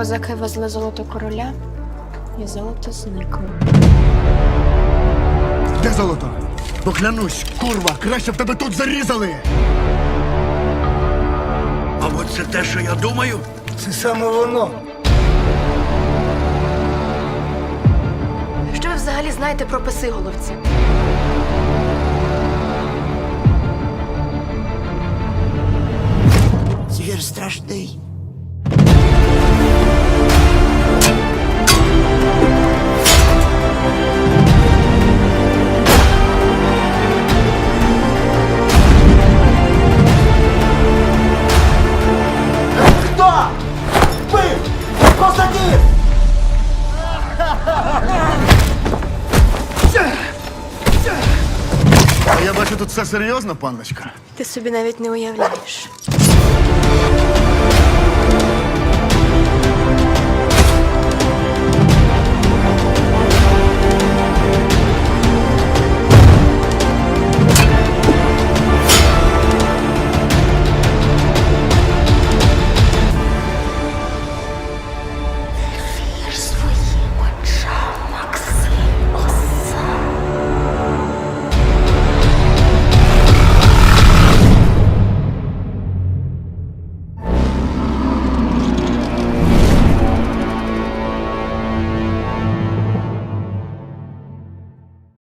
Козаки везли золото короля, і золото зникло. Де золото? Поклянусь, курва, краще б тебе тут зарізали! А от це те, що я думаю. Це саме воно. Що ви взагалі знаєте про писиголовці? Звір страшний. просто Я бачу, тут все серйозно, панночка. Ти собі навіть не уявляєш.